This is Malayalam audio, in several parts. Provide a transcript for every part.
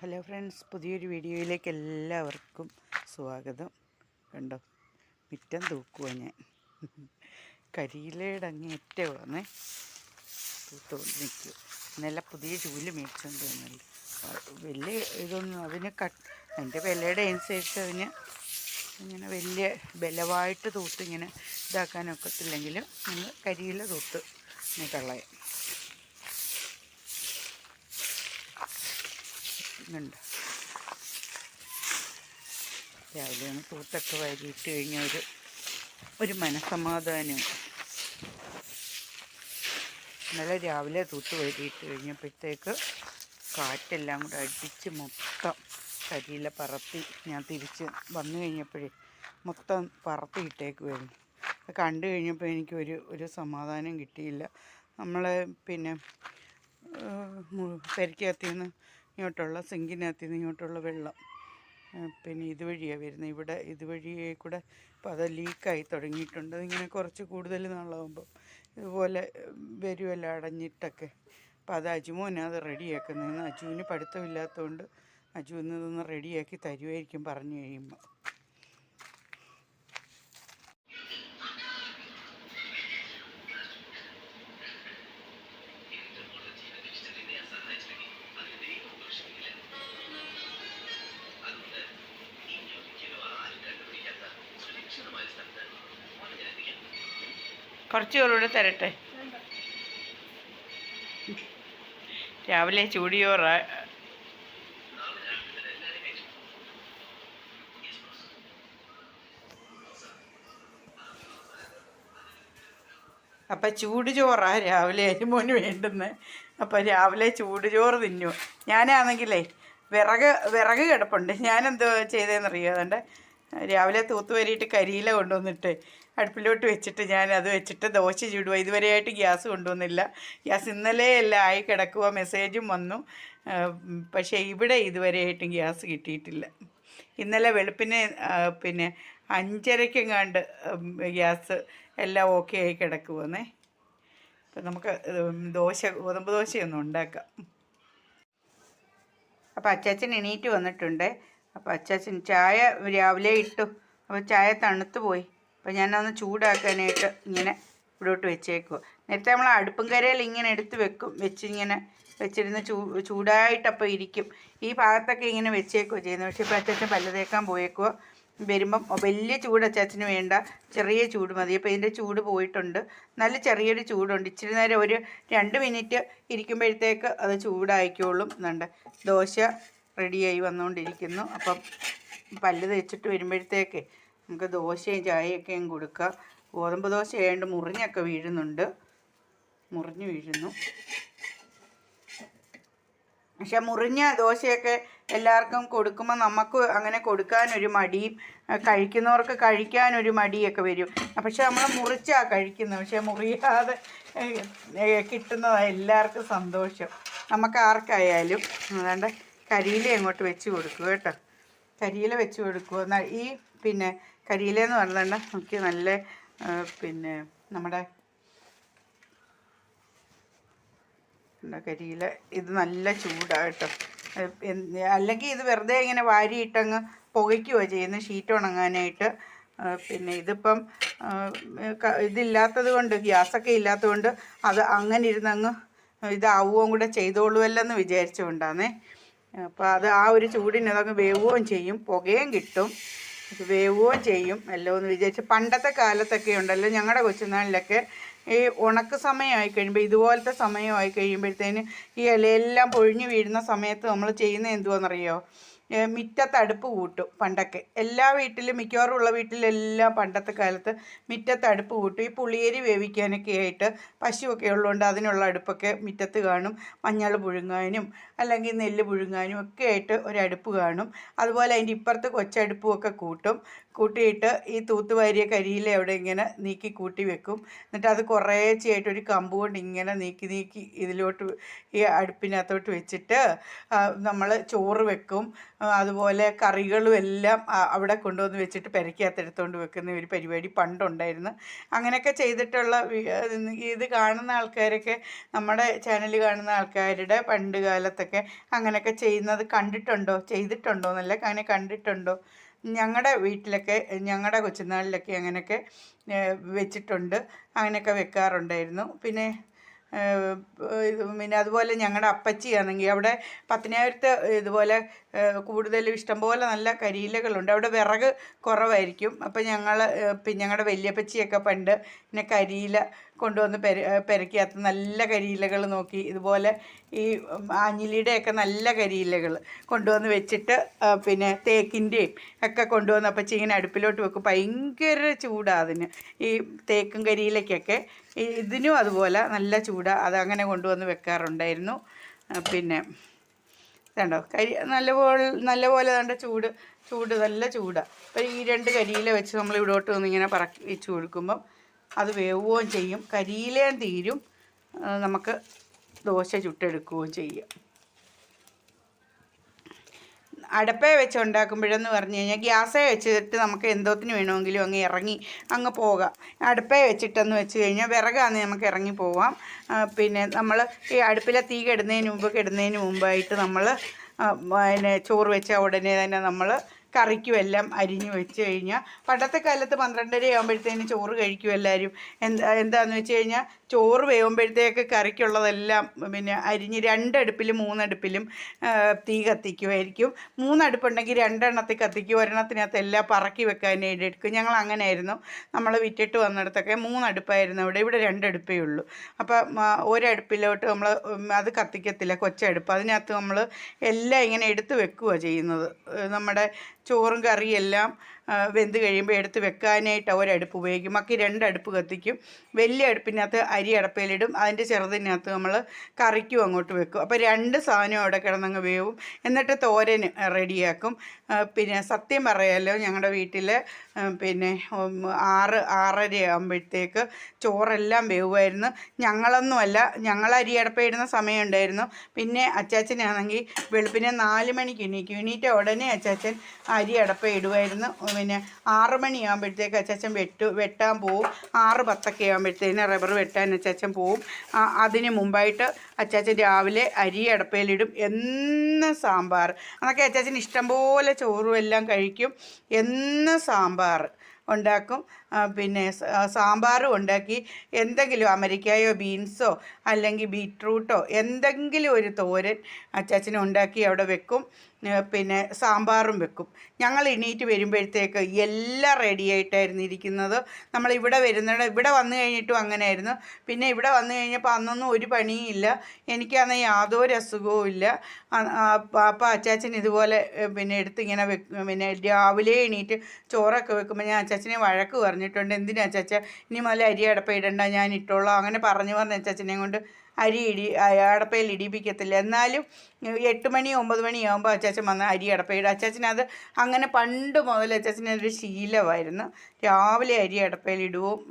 ഹലോ ഫ്രണ്ട്സ് പുതിയൊരു വീഡിയോയിലേക്ക് എല്ലാവർക്കും സ്വാഗതം. കണ്ടോ മുറ്റം തൂക്കുക ഞാൻ. കരിയിലയുടെ അങ്ങേറ്റമാണ് തൂത്തുകൊണ്ട് നിൽക്കുക ഇന്നലെ പുതിയ ചൂൽ മേടിച്ചുകൊണ്ട് വന്നുണ്ട് വലിയ ഇതൊന്നും അതിന് കട്ട് എന്റെ വിലയുടെ അനുസരിച്ച് അതിന് ഇങ്ങനെ വലിയ ബലമായിട്ട് തൂത്ത് ഇങ്ങനെ ഇതാക്കാനൊക്കത്തില്ലെങ്കിലും നമ്മൾ കരിയില തൂത്ത് കളയാം. ഉണ്ട് രാവിലെ ഒന്ന് തൂത്തൊക്കെ വരിയിട്ട് കഴിഞ്ഞാൽ ഒരു ഒരു മനസമാധാനം ഇന്നലെ രാവിലെ തൂത്ത് വരിയിട്ട് കഴിഞ്ഞപ്പോഴത്തേക്ക് കാറ്റെല്ലാം കൂടെ അടിച്ച് മൊത്തം കരിയില പറത്തി ഞാൻ തിരിച്ച് വന്നു കഴിഞ്ഞപ്പോഴേ മൊത്തം പറത്തിയിട്ടേക്കുമായിരുന്നു അത് കണ്ടു കഴിഞ്ഞപ്പോൾ എനിക്കൊരു ഒരു സമാധാനം കിട്ടിയില്ല. നമ്മൾ പിന്നെ പെരക്കകത്തിൽ നിന്ന് ഇങ്ങോട്ടുള്ള സിങ്കിനകത്ത് നിന്ന് ഇങ്ങോട്ടുള്ള വെള്ളം. പിന്നെ ഇതുവഴിയാണ് വരുന്നത്. ഇവിടെ ഇതുവഴിയെ കൂടെ ഇപ്പോൾ അത് ലീക്കായി തുടങ്ങിയിട്ടുണ്ട്. ഇങ്ങനെ കുറച്ച് കൂടുതൽ നാളാകുമ്പോൾ ഇതുപോലെ വരുമല്ലോ അടഞ്ഞിട്ടൊക്കെ. അപ്പോൾ അത് അജുമോനാണ് അത് റെഡിയാക്കുന്നതെന്ന് അജുവിന് പഠിത്തമില്ലാത്തതുകൊണ്ട് അജു ഇന്ന് ഇതൊന്ന് റെഡിയാക്കി തരുമായിരിക്കും പറഞ്ഞു കഴിയുമ്പോൾ കുറച്ച് ചോറൂടെ തരട്ടെ. രാവിലെ ചൂടിയോറ. അപ്പം ചൂട് ചോറാ രാവിലെ അരിമോന് വേണ്ടുന്നത് അപ്പം രാവിലെ ചൂട് ചോറ് തിന്നു. ഞാനാണെങ്കിലേ വിറക് വിറക് കിടപ്പുണ്ട്. ഞാനെന്തോ ചെയ്തതെന്നറിയോ അതുകൊണ്ട് രാവിലെ തൂത്തുവരിയിട്ട് കരിയില കൊണ്ടുവന്നിട്ട് അടുപ്പിലോട്ട് വെച്ചിട്ട് ഞാൻ അത് വെച്ചിട്ട് ദോശ ചൂടുക ഇതുവരെയായിട്ട് ഗ്യാസ് കൊണ്ടുവന്നില്ല. ഗ്യാസ് ഇന്നലെ എല്ലാം ആയി കിടക്കുക മെസ്സേജും വന്നു. പക്ഷേ ഇവിടെ ഇതുവരെയായിട്ടും ഗ്യാസ് കിട്ടിയിട്ടില്ല. ഇന്നലെ വെളുപ്പിന് പിന്നെ അഞ്ചരയ്ക്കെങ്ങാണ്ട് ഗ്യാസ് എല്ലാം ഓക്കെ ആയി കിടക്കുവന്നേ. അപ്പം നമുക്ക് ദോശ ഗോതമ്പ് ദോശയൊന്നും ഉണ്ടാക്കാം. അപ്പോൾ അച്ചാച്ചൻ എണീറ്റ് വന്നിട്ടുണ്ട്. അപ്പോൾ അച്ചാച്ചൻ ചായ രാവിലെ ഇട്ടു. അപ്പോൾ ചായ തണുത്തു പോയി. അപ്പോൾ ഞാനൊന്ന് ചൂടാക്കാനായിട്ട് ഇങ്ങനെ ഇവിടോട്ട് വെച്ചേക്കുക നേരത്തെ നമ്മൾ അടുപ്പും കരയിൽ ഇങ്ങനെ എടുത്ത് വെക്കും. വെച്ച് ഇങ്ങനെ വെച്ചിരുന്ന് ചൂ ചൂടായിട്ടപ്പോൾ ഇരിക്കും. ഈ ഭാഗത്തൊക്കെ ഇങ്ങനെ വെച്ചേക്കുക ചെയ്യുന്നത് പക്ഷേ ഇപ്പോൾ അച്ചാച്ചൻ പല്ല് തേക്കാൻ പോയേക്കുക വരുമ്പം വലിയ ചൂട് അച്ചാച്ചന് വേണ്ട. ചെറിയ ചൂട് മതി. അപ്പോൾ ഇതിന്റെ ചൂട് പോയിട്ടുണ്ട്. നല്ല ചെറിയൊരു ചൂടുണ്ട്. ഇച്ചിരി നേരം ഒരു രണ്ട് മിനിറ്റ് ഇരിക്കുമ്പോഴത്തേക്ക് അത് ചൂടായിക്കോളും എന്നുണ്ട് ദോശ റെഡിയായി വന്നുകൊണ്ടിരിക്കുന്നു അപ്പം പല്ല് തേച്ചിട്ട് വരുമ്പോഴത്തേക്ക് നമുക്ക് ദോശയും ചായയൊക്കെയും കൊടുക്കുക. ഗോതമ്പ് ദോശ ആയതുകൊണ്ട് മുറിഞ്ഞൊക്കെ വീഴുന്നുണ്ട്. മുറിഞ്ഞു വീഴുന്നു. പക്ഷെ മുറിഞ്ഞ ദോശയൊക്കെ എല്ലാവർക്കും കൊടുക്കുമ്പോൾ നമുക്ക് അങ്ങനെ കൊടുക്കാനൊരു മടിയും കഴിക്കുന്നവർക്ക് കഴിക്കാനൊരു മടിയൊക്കെ വരും. പക്ഷെ നമ്മൾ മുറിച്ചാ കഴിക്കുന്നത്. പക്ഷെ മുറിയാതെ കിട്ടുന്നതാണ് എല്ലാവർക്കും സന്തോഷം. നമുക്ക് ആർക്കായാലും. അതുകൊണ്ട് കരിയില അങ്ങോട്ട് വെച്ച് കൊടുക്കുക കേട്ടോ. കരിയില വെച്ച് കൊടുക്കുക. ഈ പിന്നെ കരിയില എന്ന് പറഞ്ഞാൽ നമുക്ക് നല്ല പിന്നെ നമ്മുടെ കരിയില ഇത് നല്ല ചൂടാട്ടോ. അല്ലെങ്കിൽ ഇത് വെറുതെ ഇങ്ങനെ വാരിയിട്ടങ്ങ് പുകയ്ക്കുകയോ ചെയ്യുന്ന ഷീറ്റ് ഉണങ്ങാനായിട്ട്. പിന്നെ ഇതിപ്പം ഇതില്ലാത്തത് കൊണ്ട് ഗ്യാസൊക്കെ ഇല്ലാത്തത് കൊണ്ട് അത് അങ്ങനെ ഇരുന്നങ്ങ് ഇതാവുകയും കൂടെ ചെയ്തോളുമല്ലോ എന്ന് വിചാരിച്ചുകൊണ്ടാണേ അപ്പോൾ അത് ആ ഒരു ചൂടിന് അതങ്ങ് വേവുകയും ചെയ്യും പുകയും കിട്ടും. വേവുകയും ചെയ്യും എല്ലാം എന്ന് വിചാരിച്ച് പണ്ടത്തെ കാലത്തൊക്കെ ഉണ്ടല്ലോ ഞങ്ങളുടെ കൊച്ചുനാളിലൊക്കെ ഈ ഉണക്ക് സമയമായി കഴിയുമ്പോൾ ഇതുപോലത്തെ സമയമായി കഴിയുമ്പോഴത്തേന് ഈ ഇലയെല്ലാം പൊഴിഞ്ഞു വീഴുന്ന സമയത്ത് നമ്മൾ ചെയ്യുന്നത് എന്തുവാണെന്നറിയോ ഏ, മിറ്റത്ത് അടുപ്പ് കൂട്ടും പണ്ടൊക്കെ. എല്ലാ വീട്ടിലും മിക്കവാറും ഉള്ള വീട്ടിലെല്ലാം പണ്ടത്തെ കാലത്ത് മിറ്റത്ത് അടുപ്പ് കൂട്ടും. ഈ പുളിയരി വേവിക്കാനൊക്കെ ആയിട്ട് പശുവൊക്കെ ഉള്ളതുകൊണ്ട് അതിനുള്ള അടുപ്പൊക്കെ മിറ്റത്ത് കാണും. മഞ്ഞൾ പുഴുങ്ങാനും അല്ലെങ്കിൽ നെല്ല് പുഴുങ്ങാനും ഒക്കെ ആയിട്ട് ഒരടുപ്പ് കാണും. അതുപോലെ അതിന്റെ ഇപ്പുറത്ത് കൊച്ചടുപ്പും ഒക്കെ കൂട്ടും. കൂട്ടിയിട്ട് ഈ തൂത്തുവാരിയ കരിയിൽ അവിടെ ഇങ്ങനെ നീക്കി കൂട്ടി വെക്കും. എന്നിട്ട് അത് കുറേശ്ശെയായിട്ട് ഒരു കമ്പ് കൊണ്ട് ഇങ്ങനെ നീക്കി നീക്കി ഇതിലോട്ട് ഈ അടുപ്പിനകത്തോട്ട് വെച്ചിട്ട് നമ്മൾ ചോറ് വെക്കും. അതുപോലെ കറികളും എല്ലാം അവിടെ കൊണ്ടുവന്ന് വെച്ചിട്ട് പെരക്കകത്തെടുത്തുകൊണ്ട് വെക്കുന്ന ഒരു പരിപാടി പണ്ടുണ്ടായിരുന്നു. അങ്ങനെയൊക്കെ ചെയ്തിട്ടുള്ള ഇത് കാണുന്ന ആൾക്കാരൊക്കെ നമ്മുടെ ചാനൽ കാണുന്ന ആൾക്കാരുടെ പണ്ട് കാലത്തൊക്കെ അങ്ങനെയൊക്കെ ചെയ്യുന്നത് കണ്ടിട്ടുണ്ടോ? ചെയ്തിട്ടുണ്ടോ എന്നല്ല അങ്ങനെ കണ്ടിട്ടുണ്ടോ? ഞങ്ങളുടെ വീട്ടിലൊക്കെ ഞങ്ങളുടെ കൊച്ചുനാളിലൊക്കെ അങ്ങനെയൊക്കെ വെച്ചിട്ടുണ്ട്. അങ്ങനെയൊക്കെ വെക്കാറുണ്ടായിരുന്നു. പിന്നെ പിന്നെ അതുപോലെ ഞങ്ങളുടെ അപ്പച്ചിയാണെങ്കിൽ അവിടെ പത്തനാപുരത്ത് ഇതുപോലെ കൂടുതലും ഇഷ്ടംപോലെ നല്ല കരിയിലകളുണ്ട്. അവിടെ വിറക് കുറവായിരിക്കും. അപ്പം ഞങ്ങൾ പിന്നെ ഞങ്ങളുടെ വലിയപ്പച്ചിയൊക്കെ പണ്ട് പിന്നെ കരിയില കൊണ്ടുവന്ന് പെര പെരക്കകത്ത് നല്ല കരിയിലകൾ നോക്കി. ഇതുപോലെ ഈ ആഞ്ഞിലിയുടെയൊക്കെ നല്ല കരിയിലകൾ കൊണ്ടുവന്ന് വെച്ചിട്ട് പിന്നെ തേക്കിന്റെയും ഒക്കെ കൊണ്ടുവന്ന് അപ്പം ഇങ്ങനെ അടുപ്പിലോട്ട് വെക്കും. ഭയങ്കര ചൂടാണ് അതിന്. ഈ തേക്കും കരിയിലയ്ക്കൊക്കെ. ഇതിനും അതുപോലെ നല്ല ചൂടാണ് അതങ്ങനെ കൊണ്ടുവന്ന് വെക്കാറുണ്ടായിരുന്നു. പിന്നെ കണ്ടോ കരി നല്ലപോലെ നല്ലപോലെ കണ്ട ചൂട് ചൂട് നല്ല ചൂടാണ് അപ്പം ഈ രണ്ട് കരിയില വെച്ച് നമ്മൾ ഇവിടോട്ട് വന്ന് ഇങ്ങനെ പറക്കി വെച്ച് കൊടുക്കുമ്പം അത് വേവുകയും ചെയ്യും. കരിയിലയും തീരും. നമുക്ക് ദോശ ചുട്ടെടുക്കുകയും ചെയ്യും. അടപ്പേ വെച്ച് ഉണ്ടാക്കുമ്പോഴെന്ന് പറഞ്ഞു കഴിഞ്ഞാൽ ഗ്യാസേ വെച്ചിട്ട് നമുക്ക് എന്തോത്തിന് വേണമെങ്കിലും അങ്ങ് ഇറങ്ങി അങ്ങ് പോകാം. അടുപ്പേ വെച്ചിട്ടെന്ന് വെച്ച് കഴിഞ്ഞാൽ വിറകാന്ന് നമുക്ക് ഇറങ്ങി പോവാം. പിന്നെ നമ്മൾ ഈ അടുപ്പിലെ തീ കെടുന്നതിന് മുമ്പ് കെടുന്നതിന് മുമ്പായിട്ട് നമ്മൾ പിന്നെ ചോറ് വെച്ച ഉടനെ തന്നെ നമ്മൾ കറിക്കും എല്ലാം അരിഞ്ഞ് വെച്ച് കഴിഞ്ഞാൽ പണ്ടത്തെ കാലത്ത് പന്ത്രണ്ടര ആകുമ്പോഴത്തേന് ചോറ് കഴിക്കും എല്ലാവരും എന്താ എന്താണെന്ന് വെച്ച് കഴിഞ്ഞാൽ ചോറ് വേവുമ്പോഴത്തേക്ക് കറിക്കുള്ളതെല്ലാം പിന്നെ അരിഞ്ഞ് രണ്ടടുപ്പിലും മൂന്നടുപ്പിലും തീ കത്തിക്കുമായിരിക്കും. മൂന്നടുപ്പുണ്ടെങ്കിൽ രണ്ടെണ്ണത്തിൽ കത്തിക്കും. ഒരെണ്ണത്തിനകത്ത് എല്ലാം പറക്കി വെക്കാനായിട്ട് എടുക്കും. ഞങ്ങൾ അങ്ങനെയായിരുന്നു. നമ്മൾ വിറ്റിട്ട് വന്നിടത്തൊക്കെ മൂന്നടുപ്പായിരുന്നു അവിടെ. ഇവിടെ രണ്ടടുപ്പേ ഉള്ളൂ. അപ്പം ഒരടുപ്പിലോട്ട് നമ്മൾ അത് കത്തിക്കത്തില്ല. കൊച്ചടുപ്പ്. അതിനകത്ത് നമ്മൾ എല്ലാം ഇങ്ങനെ എടുത്ത് വെക്കുക ചെയ്യുന്നത്. നമ്മുടെ ചോറും കറിയെല്ലാം വെന്ത് കഴിയുമ്പോൾ എടുത്ത് വെക്കാനായിട്ട് ഒരടുപ്പ് ഉപയോഗിക്കും. രണ്ട് അടുപ്പ് കത്തിക്കും. വലിയ അടുപ്പിനകത്ത് അരി അടപ്പയിലിടും അതിന്റെ ചെറുതിനകത്ത് നമ്മൾ കറിക്കും അങ്ങോട്ട് വെക്കും. അപ്പോൾ രണ്ട് സാധനം അവിടെ കിടന്നങ്ങ് വേവും. എന്നിട്ട് തോരൻ റെഡിയാക്കും. പിന്നെ സത്യം പറയാലോ ഞങ്ങളുടെ വീട്ടിൽ പിന്നെ ആറ് ആറര ആകുമ്പോഴത്തേക്ക് ചോറെല്ലാം വേവുമായിരുന്നു. ഞങ്ങളൊന്നുമല്ല ഞങ്ങൾ അരി അടപ്പയിടുന്ന സമയമുണ്ടായിരുന്നു പിന്നെ അച്ചാച്ചനാണെങ്കിൽ വെളുപ്പിനെ നാല് മണിക്ക് എണീക്കും. എണീറ്റ ഉടനെ അച്ചാച്ചൻ അരി അടപ്പയിടുമായിരുന്നു പിന്നെ ആറ് മണിയാകുമ്പോഴത്തേക്ക് അച്ചാച്ചൻ വെട്ടു വെട്ടാൻ പോവും. ആറ് പത്തൊക്കെ ആകുമ്പോഴത്തേന് റബ്ബർ വെട്ടാൻ അച്ചാച്ചൻ പോവും. അതിന് മുമ്പായിട്ട് അച്ചാച്ചൻ രാവിലെ അരി അടപ്പയിലിടും എന്ന സാമ്പാർ. അതൊക്കെ അച്ചാച്ചൻ ഇഷ്ടംപോലെ ചോറും എല്ലാം കഴിക്കും. എന്ന സാമ്പാർ ഉണ്ടാക്കും. പിന്നെ സാമ്പാറും ഉണ്ടാക്കി. എന്തെങ്കിലും അമരിക്കായോ ബീൻസോ അല്ലെങ്കിൽ ബീട്രൂട്ടോ എന്തെങ്കിലും ഒരു തോരൻ അച്ചാച്ചന് ഉണ്ടാക്കി അവിടെ വെക്കും. പിന്നെ സാമ്പാറും വെക്കും. ഞങ്ങൾ എണീറ്റ് വരുമ്പോഴത്തേക്ക് എല്ലാം റെഡി ആയിട്ടായിരുന്നു ഇരിക്കുന്നത്. നമ്മൾ ഇവിടെ വരുന്നിട ഇവിടെ വന്നു കഴിഞ്ഞിട്ടും അങ്ങനെയായിരുന്നു. പിന്നെ ഇവിടെ വന്നു കഴിഞ്ഞപ്പോൾ അന്നൊന്നും ഒരു പണിയും ഇല്ല. എനിക്കന്ന് യാതൊരു അസുഖവും ഇല്ല. അപ്പം അച്ചാച്ചൻ ഇതുപോലെ പിന്നെ എടുത്ത് ഇങ്ങനെ വെക്കും. പിന്നെ രാവിലെ എണീറ്റ് ചോറൊക്കെ വെക്കുമ്പോൾ ഞാൻ അച്ചാച്ചനെ വഴക്ക് പറഞ്ഞിട്ടുണ്ട്. എന്തിനാ ചാച്ച? ഇനി മുതൽ അരി അടപ്പ ഇടണ്ട ഞാൻ ഇട്ടോളാം. അങ്ങനെ പറഞ്ഞു പറഞ്ഞ ചാച്ചനെ കൊണ്ട് അരി ഇടി അടപ്പയിൽ ഇടിപ്പിക്കത്തില്ല. എന്നാലും എട്ട് മണി ഒമ്പത് മണിയാകുമ്പോൾ അച്ചാച്ചൻ വന്ന് അരി അടപ്പയിടും അച്ചാച്ചനത് അങ്ങനെ പണ്ട് മുതൽ അച്ചാച്ചനൊരു ശീലമായിരുന്നു. രാവിലെ അരി അടപ്പയിൽ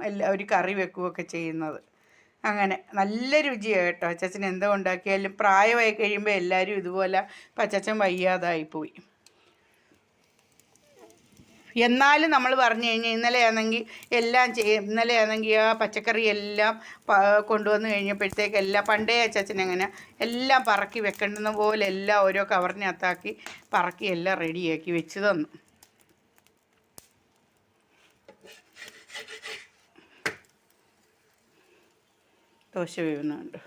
എല്ലാ ഒരു കറി വെക്കുകയൊക്കെ ചെയ്യുന്നത്. അങ്ങനെ നല്ല രുചിയാണ് കേട്ടോ. അച്ചാച്ചൻ എന്തോ ഉണ്ടാക്കിയാലും പ്രായമായി കഴിയുമ്പോൾ എല്ലാവരും ഇതുപോലെ അപ്പം അച്ചാച്ചൻ വയ്യാതായിപ്പോയി. എന്നാലും നമ്മൾ പറഞ്ഞു കഴിഞ്ഞാൽ ഇന്നലെ ആണെങ്കിൽ എല്ലാം ചെയ്യും ഇന്നലെയാണെങ്കിൽ ആ പച്ചക്കറി എല്ലാം കൊണ്ടുവന്ന് കഴിഞ്ഞപ്പോഴത്തേക്ക് എല്ലാം പണ്ടേ അച്ചാച്ചൻ അങ്ങനെ എല്ലാം പറക്കി വെക്കേണ്ടുന്ന പോലെ എല്ലാം ഓരോ കവറിനകത്താക്കി പറക്കി എല്ലാം റെഡിയാക്കി വെച്ച് തന്നു. ദോശ വേവുന്നുണ്ട്.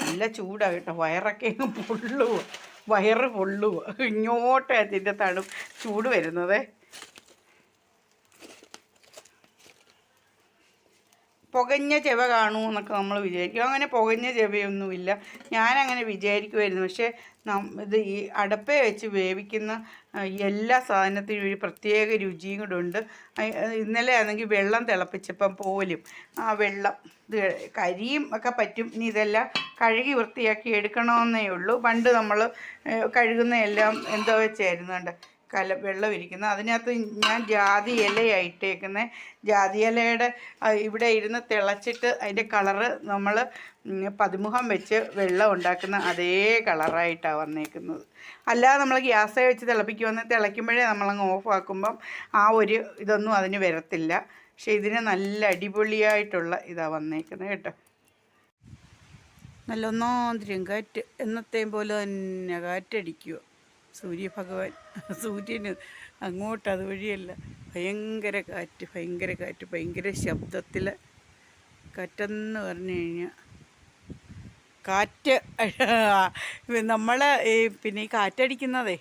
നല്ല ചൂടാണ് കേട്ടോ. വയറൊക്കെ പൊള്ളുക വയറ് പൊള്ളുക ഇങ്ങോട്ട് അതിന്റെ തണു ചൂട് വരുന്നതേ. പുകഞ്ഞ ചെവ കാണൂ എന്നൊക്കെ നമ്മൾ വിചാരിക്കും. അങ്ങനെ പുകഞ്ഞ ചെവയൊന്നുമില്ല. ഞാനങ്ങനെ വിചാരിക്കുമായിരുന്നു പക്ഷേ ഇത് ഈ അടപ്പേ വെച്ച് വേവിക്കുന്ന എല്ലാ സാധനത്തിനും ഒരു പ്രത്യേക രുചിയും കൂടെ ഉണ്ട്. ഇന്നലെ ആണെങ്കിൽ വെള്ളം തിളപ്പിച്ചപ്പം പോലും ആ വെള്ളം ഇത് കരിയും ഒക്കെ പറ്റും. ഇനി ഇതെല്ലാം കഴുകി വൃത്തിയാക്കി എടുക്കണമെന്നേ ഉള്ളൂ. പണ്ട് നമ്മൾ കഴുകുന്ന എല്ലാം എന്തോ വെച്ചായിരുന്നു കണ്ട്? കല വെള്ളം ഇരിക്കുന്നത് അതിനകത്ത് ഞാൻ ജാതി ഇലയാണ് ഇട്ടേക്കുന്നത് ജാതി ഇലയുടെ ഇവിടെ ഇരുന്ന് തിളച്ചിട്ട് അതിന്റെ കളറ് നമ്മൾ പതിമുഖം വെച്ച് വെള്ളം ഉണ്ടാക്കുന്ന അതേ കളറായിട്ടാണ് വന്നേക്കുന്നത്. അല്ലാതെ നമ്മൾ ഗ്യാസേ വെച്ച് തിളപ്പിക്കുമെന്ന് തിളയ്ക്കുമ്പോഴേ നമ്മളങ്ങ് ഓഫ് ആക്കുമ്പം ആ ഒരു ഇതൊന്നും അതിന് വരത്തില്ല. പക്ഷെ ഇതിന് നല്ല അടിപൊളിയായിട്ടുള്ള ഇതാണ് വന്നേക്കുന്നത് കേട്ടോ. നല്ല ഒന്നാന്തരം കാറ്റ് എന്നത്തെയും പോലെ തന്നെ കാറ്റടിക്കുക സൂര്യഭഗവാൻ. സൂര്യന് അങ്ങോട്ട് അതുവഴിയല്ല ഭയങ്കര കാറ്റ് ഭയങ്കര കാറ്റ് ഭയങ്കര ശബ്ദത്തിൽ കാറ്റെന്ന് പറഞ്ഞു കഴിഞ്ഞാൽ കാറ്റ് നമ്മൾ ഈ പിന്നെ ഈ കാറ്റടിക്കുന്നതേ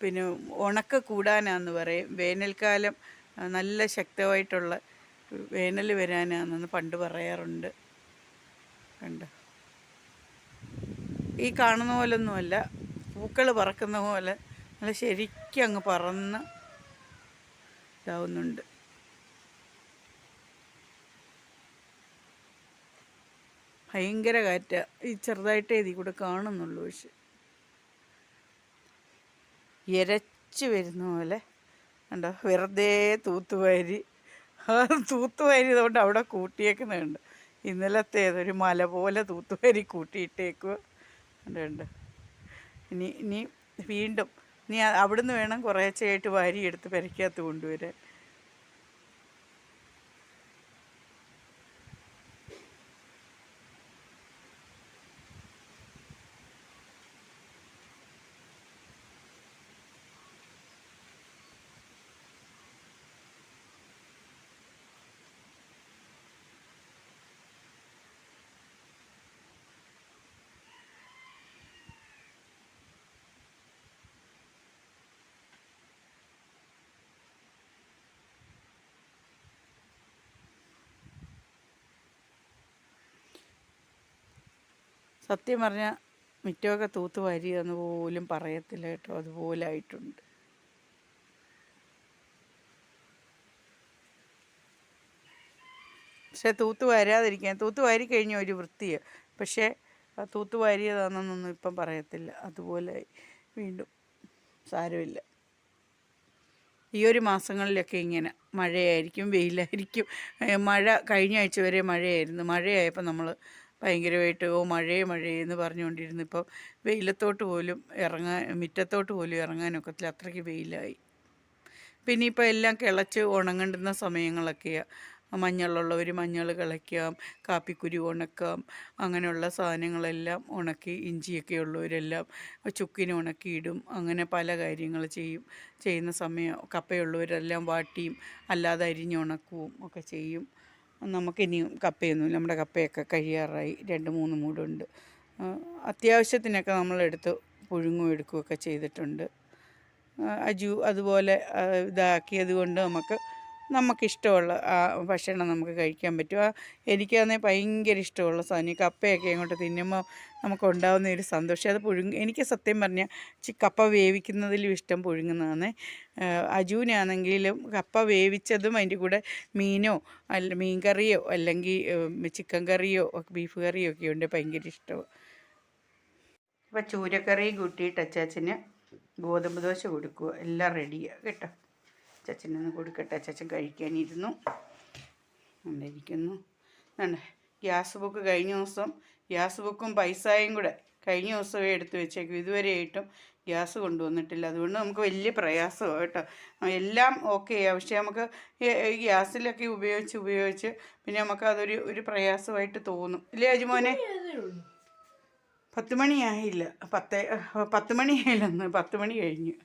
പിന്നെ ഉണക്ക് കൂടാനാന്ന് പറയും. വേനൽക്കാലം നല്ല ശക്തമായിട്ടുള്ള വേനൽ വരാനാണെന്ന് പണ്ട് പറയാറുണ്ട്. കണ്ടോ? ഈ കാണുന്ന പോലൊന്നുമല്ല. പൂക്കൾ പറക്കുന്ന പോലെ നല്ല ശരിക്കും അങ്ങ് പറന്ന് ഇതാവുന്നുണ്ട്. ഭയങ്കര കാറ്റ. ഈ ചെറുതായിട്ടേ ഇതിൽ കൂടെ കാണുന്നുള്ളൂ പക്ഷെ. ഇരച്ചു വരുന്ന പോലെ കണ്ടോ? വെറുതെ തൂത്തുവാരി. തൂത്തുവാരി ഇതുകൊണ്ട് അവിടെ കൂട്ടിയേക്കുന്നുണ്ട് ഇന്നലത്തെ ഏതൊരു മല പോലെ തൂത്തുവാരി കൂട്ടിയിട്ടേക്കുക കണ്ട്? ഇനി ഇനി വീണ്ടും നീ അവിടുന്ന് വേണം കുറേശ്ശെയായിട്ട് വാരിയെടുത്ത് എടുത്ത് പെരക്കകത്ത് കൊണ്ടുവരാൻ. സത്യം പറഞ്ഞാൽ മിറ്റമൊക്കെ തൂത്ത് വാരിയെന്ന് പോലും പറയത്തില്ല കേട്ടോ. അതുപോലെ ആയിട്ടുണ്ട്. പക്ഷെ തൂത്ത് വരാതിരിക്കാൻ തൂത്ത് വാരി കഴിഞ്ഞ ഒരു വൃത്തിയാണ് പക്ഷേ തൂത്ത് വാരിയതാണെന്നൊന്നും ഇപ്പം പറയത്തില്ല. അതുപോലെ വീണ്ടും സാരമില്ല. ഈ ഒരു മാസങ്ങളിലൊക്കെ ഇങ്ങനെ മഴയായിരിക്കും വെയിലായിരിക്കും. മഴ കഴിഞ്ഞ ആഴ്ച വരെ മഴയായിരുന്നു. മഴയായപ്പോൾ നമ്മൾ ഭയങ്കരമായിട്ട് ഓ മഴയെ മഴയെ എന്ന് പറഞ്ഞുകൊണ്ടിരുന്നു. ഇപ്പം വെയിലത്തോട്ട് പോലും ഇറങ്ങാൻ മുറ്റത്തോട്ട് പോലും ഇറങ്ങാനൊക്കത്തില്ല. അത്രയ്ക്ക് വെയിലായി. പിന്നെ ഇപ്പോൾ എല്ലാം കിളച്ച് ഉണങ്ങേണ്ടുന്ന സമയങ്ങളൊക്കെയാണ് മഞ്ഞളുള്ളവർ മഞ്ഞൾ കിളയ്ക്കാം കാപ്പിക്കുരു ഉണക്കാം അങ്ങനെയുള്ള സാധനങ്ങളെല്ലാം ഉണക്കി ഇഞ്ചിയൊക്കെ ഉള്ളവരെല്ലാം ചുക്കിന് ഉണക്കിയിടും അങ്ങനെ പല കാര്യങ്ങൾ ചെയ്യും. ചെയ്യുന്ന സമയം കപ്പയുള്ളവരെല്ലാം വാട്ടിയും അല്ലാതെ അരിഞ്ഞുണക്കുകയും ഒക്കെ ചെയ്യും. നമുക്കിനിയും കപ്പയൊന്നുമില്ല നമ്മുടെ കപ്പയൊക്കെ കഴിയാറായി. രണ്ട് മൂന്ന് മൂടുണ്ട്. അത്യാവശ്യത്തിനൊക്കെ നമ്മളെടുത്ത് പുഴുങ്ങും എടുക്കുകയൊക്കെ ചെയ്തിട്ടുണ്ട്. അജു അതുപോലെ ഇതാക്കിയത് കൊണ്ട് നമുക്ക് നമുക്കിഷ്ടമുള്ള ആ ഭക്ഷണം നമുക്ക് കഴിക്കാൻ പറ്റും. ആ എനിക്കാണെങ്കിൽ ഭയങ്കര ഇഷ്ടമുള്ള സാധനം. ഈ കപ്പയൊക്കെ അങ്ങോട്ട് തിന്നുമ്പോൾ നമുക്ക് നമുക്കുണ്ടാകുന്ന ഒരു സന്തോഷം. അത് പുഴുങ്ങി എനിക്ക് സത്യം പറഞ്ഞാൽ ചി കപ്പ വേവിക്കുന്നതിലും ഇഷ്ടം പുഴുങ്ങുന്നതാണ്. അജുവിനാണെങ്കിലും കപ്പ വേവിച്ചതും അതിന്റെ കൂടെ മീനോ അല്ല മീൻ കറിയോ അല്ലെങ്കിൽ ചിക്കൻ കറിയോ ബീഫ് കറിയോ ഒക്കെ ഉണ്ട് ഭയങ്കര ഇഷ്ടമാണ് അപ്പോൾ ചൂരക്കറി കൂട്ടിയിട്ട് അച്ചാച്ചന് ഗോതമ്പ് ദോശ കൊടുക്കുക. എല്ലാം റെഡിയാണ് കേട്ടോ. അച്ചാച്ചനൊന്ന് കൊടുക്കട്ടെ. ചച്ചൻ കഴിക്കാനിരുന്നു. ഉണ്ടായിരിക്കുന്നു വേണ്ട ഗ്യാസ് ബുക്ക് കഴിഞ്ഞ ദിവസം ഗ്യാസ് ബുക്കും പൈസയും കൂടെ കഴിഞ്ഞ ദിവസമേ എടുത്ത് വെച്ചേക്കും. ഇതുവരെയായിട്ടും ഗ്യാസ് കൊണ്ടുവന്നിട്ടില്ല. അതുകൊണ്ട് നമുക്ക് വലിയ പ്രയാസമാണ് കേട്ടോ. എല്ലാം ഓക്കെ. പക്ഷേ നമുക്ക് ഗ്യാസിലൊക്കെ ഉപയോഗിച്ച് ഉപയോഗിച്ച് പിന്നെ നമുക്ക് അതൊരു ഒരു പ്രയാസമായിട്ട് തോന്നും. ഇല്ലേ അജുമോനെ? പത്ത് മണിയായില്ല. പത്ത് പത്ത് മണിയായില്ലെന്ന്. പത്ത് മണി കഴിഞ്ഞു.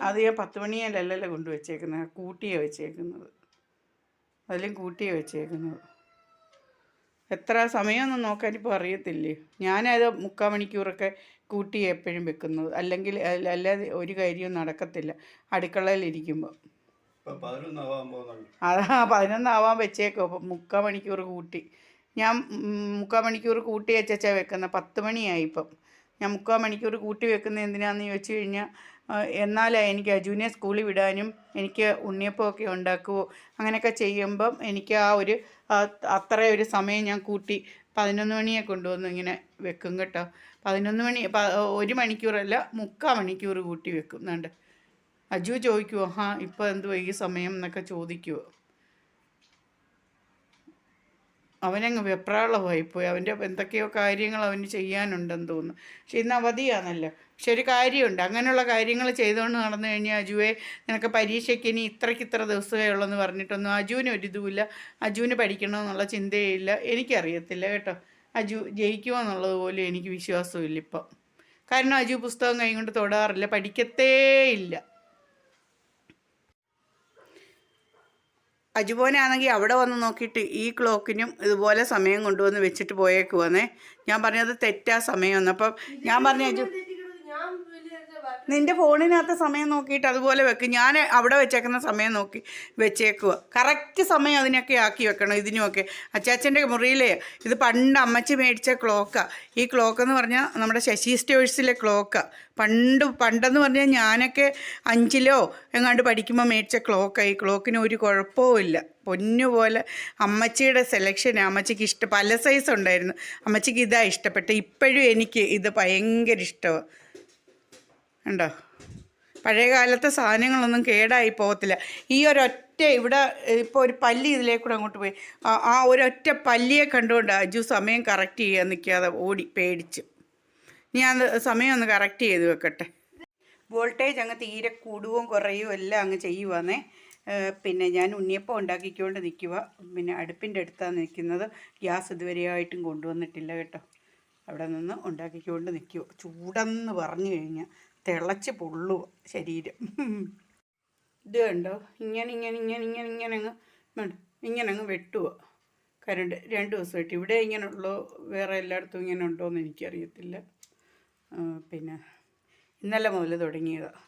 അത് ഞാൻ പത്ത് കൊണ്ട് കൊണ്ടുവച്ചേക്കുന്നത് കൂട്ടിയാണ് വെച്ചേക്കുന്നത്. അതിലും കൂട്ടിയാണ് വെച്ചേക്കുന്നത്. എത്ര സമയമൊന്നും നോക്കാനിപ്പോൾ അറിയത്തില്ലേ? ഞാനത് മുക്കാൽ മണിക്കൂറൊക്കെ കൂട്ടി എപ്പോഴും വെക്കുന്നത്. അല്ലെങ്കിൽ അല്ല- അല്ലാതെ ഒരു കാര്യവും നടക്കത്തില്ല. അടുക്കളയിലിരിക്കുമ്പോൾ അതാ പതിനൊന്നാവാൻ വെച്ചേക്കോ അപ്പം മുക്കാൽ മണിക്കൂർ കൂട്ടി. ഞാൻ മുക്കാൽ മണിക്കൂർ കൂട്ടി വെച്ചാ വെക്കുന്നത് പത്ത് മണിയായി ഇപ്പം. ഞാൻ മുക്കാൽ മണിക്കൂർ കൂട്ടി വെക്കുന്നത് എന്തിനാണെന്ന് ചോദിച്ചു കഴിഞ്ഞാൽ എന്നാലേ എനിക്ക് അജുവിനെ സ്കൂളിൽ വിടാനും എനിക്ക് ഉണ്ണിയപ്പമൊക്കെ ഉണ്ടാക്കുമോ അങ്ങനെയൊക്കെ ചെയ്യുമ്പം എനിക്ക് ആ ഒരു അത്ര ഒരു സമയം ഞാൻ കൂട്ടി പതിനൊന്ന് മണിയെ കൊണ്ടുവന്ന് ഇങ്ങനെ വെക്കും കേട്ടോ. പതിനൊന്ന് മണി ഒരു മണിക്കൂറല്ല മുക്കാൽ മണിക്കൂർ കൂട്ടി വെക്കും. എന്നുണ്ട് അജു ചോദിക്കുമോ ഹാ ഇപ്പോൾ എന്തുവാ ഈ സമയം? എന്നൊക്കെ ചോദിക്കുമോ അവനങ്ങ് വെപ്രാളമായിപ്പോയി. അവന്റെ എന്തൊക്കെയോ കാര്യങ്ങൾ അവന് ചെയ്യാനുണ്ടെന്ന് തോന്നുന്നു. പക്ഷെ ഇന്ന് അവധിയാണല്ലോ. പക്ഷെ ഒരു കാര്യമുണ്ട്. അങ്ങനെയുള്ള കാര്യങ്ങൾ ചെയ്തുകൊണ്ട് നടന്നു കഴിഞ്ഞാൽ അജുവെ നിനക്ക് പരീക്ഷയ്ക്ക് ഇനി ഇത്രയ്ക്ക് ഇത്ര ദിവസമേ ഉള്ളെന്ന് പറഞ്ഞിട്ടൊന്നും അജുവിന് ഒരു ഇതുമില്ല. അജുവിന് പഠിക്കണമെന്നുള്ള ചിന്തയില്ല. എനിക്കറിയത്തില്ല കേട്ടോ. അജു ജയിക്കുമോ എന്നുള്ളത് പോലും എനിക്ക് വിശ്വാസമില്ല ഇപ്പം. കാരണം അജു പുസ്തകം കൈ കൊണ്ട് തൊടാറില്ല. പഠിക്കത്തേ ഇല്ല. അജുബോനാണെങ്കിൽ അവിടെ വന്ന് നോക്കിയിട്ട് ഈ ക്ലോക്കിനും ഇതുപോലെ സമയം കൊണ്ടുവന്ന് വെച്ചിട്ട് പോയേക്കുവാന്നേ. ഞാൻ പറഞ്ഞത് തെറ്റാ സമയം അപ്പം ഞാൻ പറഞ്ഞു അജു നിന്റെ ഫോണിനകത്ത് സമയം നോക്കിയിട്ട് അതുപോലെ വെക്കും. ഞാൻ അവിടെ വെച്ചേക്കുന്ന സമയം നോക്കി വെച്ചേക്കുക. കറക്റ്റ് സമയം അതിനൊക്കെ ആക്കി വെക്കണം ഇതിനുമൊക്കെ. അച്ചാച്ചന്റെ മുറിയിലെ ഇത് പണ്ട് അമ്മച്ചി മേടിച്ച ക്ലോക്കാണ് ഈ ക്ലോക്ക് എന്ന് പറഞ്ഞാൽ നമ്മുടെ ശശി സ്റ്റേഴ്സിലെ ക്ലോക്കാണ് പണ്ട് പണ്ടെന്ന് പറഞ്ഞാൽ ഞാനൊക്കെ അഞ്ചിലോ എങ്ങാണ്ട് പഠിക്കുമ്പോൾ മേടിച്ച ക്ലോക്കാണ് ഈ ക്ലോക്കിന് ഒരു കുഴപ്പവും ഇല്ല. പൊന്നു പോലെ അമ്മച്ചിയുടെ സെലക്ഷൻ അമ്മച്ചിക്ക് ഇഷ്ടം പല സൈസ് ഉണ്ടായിരുന്നു. അമ്മച്ചിക്ക് ഇതാണ് ഇഷ്ടപ്പെട്ട്. ഇപ്പോഴും എനിക്ക് ഇത് ഭയങ്കര ഇഷ്ടമാണ് ഉണ്ടോ പഴയ കാലത്തെ സാധനങ്ങളൊന്നും കേടായി പോകത്തില്ല. ഈ ഒരൊറ്റ ഇവിടെ ഇപ്പോൾ ഒരു പല്ലി ഇതിലേക്കൂടെ അങ്ങോട്ട് പോയി. ആ- ഒരൊറ്റ പല്ലിയെ കണ്ടുകൊണ്ട് അജു സമയം കറക്റ്റ് ചെയ്യാൻ നിൽക്കാതെ ഓടി പേടിച്ച്. ഞാൻ സമയം ഒന്ന് കറക്റ്റ് ചെയ്ത് വെക്കട്ടെ. വോൾട്ടേജ് അങ്ങ് തീരെ കൂടുകയും കുറയുകയും എല്ലാം അങ്ങ് ചെയ്യുവാന്നേ. പിന്നെ ഞാൻ ഉണ്ണിയപ്പം ഉണ്ടാക്കിക്കൊണ്ട് നിൽക്കുക പിന്നെ അടുപ്പിന്റെ അടുത്താണ് നിൽക്കുന്നത്. ഗ്യാസ് ഇതുവരെയായിട്ടും കൊണ്ടുവന്നിട്ടില്ല കേട്ടോ. അവിടെ നിന്ന് ഉണ്ടാക്കിക്കൊണ്ട് നിൽക്കുക ചൂടെന്ന് പറഞ്ഞു കഴിഞ്ഞാൽ തിളച്ച് പൊള്ളുക ശരീരം. ഇത് കണ്ടോ? ഇങ്ങനെ ഇങ്ങനെ ഇങ്ങനെ ഇങ്ങനെ ഇങ്ങനെ അങ്ങ് ഇങ്ങനെ അങ്ങ് വെട്ടുക. കരണ്ട് രണ്ട് ദിവസമായിട്ട് ഇവിടെ ഇങ്ങനെയുള്ളൂ? വേറെ എല്ലായിടത്തും ഇങ്ങനെ ഉണ്ടോ എന്ന് എനിക്കറിയത്തില്ല പിന്നെ ഇന്നലെ മുതൽ തുടങ്ങിയതാണ്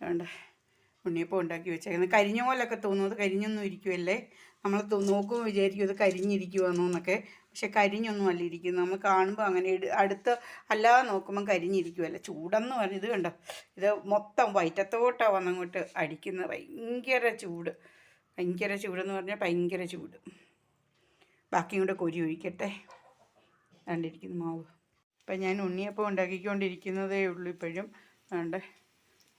അതുകൊണ്ട് ഉണ്ണിയപ്പം ഉണ്ടാക്കി വെച്ചേക്കുന്നത് കരിഞ്ഞ പോലൊക്കെ തോന്നുന്നത് കരിഞ്ഞൊന്നും ഇരിക്കുമല്ലേ നമ്മൾ നോക്കും നോക്കുമ്പോൾ വിചാരിക്കും ഇത് കരിഞ്ഞിരിക്കുവാന്നോ എന്നൊക്കെ. പക്ഷെ കരിഞ്ഞൊന്നും അല്ല ഇരിക്കുന്നത്. നമ്മൾ കാണുമ്പോൾ അങ്ങനെ അടുത്ത് അല്ലാതെ നോക്കുമ്പം കരിഞ്ഞിരിക്കുമല്ല ചൂടെന്ന് പറഞ്ഞത് കണ്ടോ? ഇത് മൊത്തം വയറ്റത്തോട്ടാണ് വന്നങ്ങോട്ട് അടിക്കുന്നത്. ഭയങ്കര ചൂട്. ഭയങ്കര ചൂടെന്ന് പറഞ്ഞാൽ ഭയങ്കര ചൂട്. ബാക്കിയും കൂടെ കൊരി ഒഴിക്കട്ടെ. കണ്ടിരിക്കുന്നു മാവ്. അപ്പം ഞാൻ ഉണ്ണിയപ്പം ഉണ്ടാക്കിക്കൊണ്ടിരിക്കുന്നതേ ഉള്ളൂ ഇപ്പോഴും. വേണ്ടേ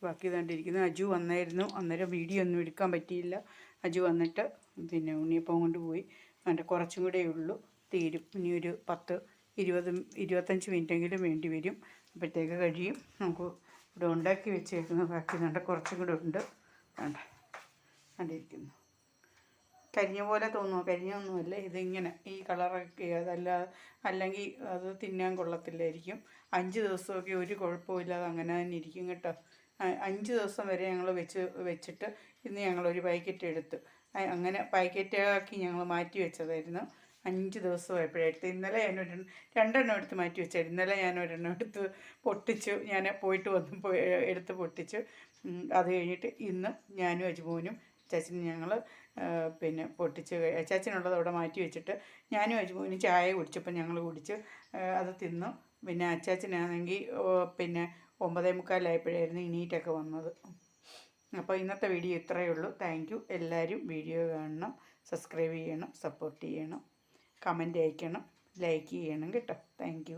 ബാക്കി ഇതാണ്ടിരിക്കുന്നത് അജു വന്നായിരുന്നു. അന്നേരം വീഡിയോ ഒന്നും എടുക്കാൻ പറ്റിയില്ല. അജു വന്നിട്ട് പിന്നെ ഉണ്ണിയപ്പം കൊണ്ട് പോയി. അതിന്റെ കുറച്ചും കൂടെ ഉള്ളൂ. തീരും. ഇനി ഒരു പത്ത് ഇരുപത് ഇരുപത്തഞ്ച് മിനിറ്റെങ്കിലും വേണ്ടി വരും. അപ്പോഴത്തേക്ക് കഴിയും. നമുക്ക് ഇവിടെ ഉണ്ടാക്കി വെച്ചേക്കുന്ന ബാക്കി വേണ്ട കുറച്ചും കൂടെ ഉണ്ട്. വേണ്ട കണ്ടിരിക്കുന്നു. കരിഞ്ഞ പോലെ തോന്നുമോ കരിഞ്ഞൊന്നുമല്ല. ഇതിങ്ങനെ ഈ കളറൊക്കെ അതല്ല അല്ലെങ്കിൽ അത് തിന്നാൻ കൊള്ളത്തില്ലായിരിക്കും. അഞ്ച് ദിവസമൊക്കെ ഒരു കുഴപ്പമില്ലാതെ അങ്ങനെ തന്നെ ഇരിക്കും കേട്ടോ. അഞ്ച് ദിവസം വരെ ഞങ്ങൾ വെച്ച് വെച്ചിട്ട് ഇന്ന് ഞങ്ങളൊരു പാക്കറ്റ് എടുത്തു. അങ്ങനെ പാക്കറ്റാക്കി ഞങ്ങൾ മാറ്റി വെച്ചതായിരുന്നു. അഞ്ച് ദിവസമായപ്പോഴെടുത്ത് ഇന്നലെ ഞാൻ ഒരു രണ്ടെണ്ണം എടുത്ത് മാറ്റി വെച്ചായിരുന്നു ഇന്നലെ ഞാൻ ഒരെണ്ണം എടുത്ത് പൊട്ടിച്ചു. ഞാൻ പോയിട്ട് വന്ന് എടുത്ത് പൊട്ടിച്ചു. അത് കഴിഞ്ഞിട്ട് ഇന്ന് ഞാനും അജുമോനും ചാച്ചനും ഞങ്ങൾ പിന്നെ പൊട്ടിച്ച് ചാച്ചനുള്ളത് അവിടെ മാറ്റി വെച്ചിട്ട് ഞാനും അജുമോനും ചായ കുടിച്ചപ്പോൾ ഞങ്ങൾ കുടിച്ച് അത് തിന്നു. പിന്നെ അച്ചാച്ചനാണെങ്കിൽ പിന്നെ ഒമ്പതേ മുക്കാലായപ്പോഴായിരുന്നു എണീറ്റൊക്കെ വന്നത്. അപ്പോൾ ഇന്നത്തെ വീഡിയോ ഇത്രയേ ഉള്ളൂ. താങ്ക് യു എല്ലാവരും വീഡിയോ കാണണം സബ്സ്ക്രൈബ് ചെയ്യണം സപ്പോർട്ട് ചെയ്യണം കമന്റ് അയക്കണം ലൈക്ക് ചെയ്യണം കേട്ടോ. താങ്ക്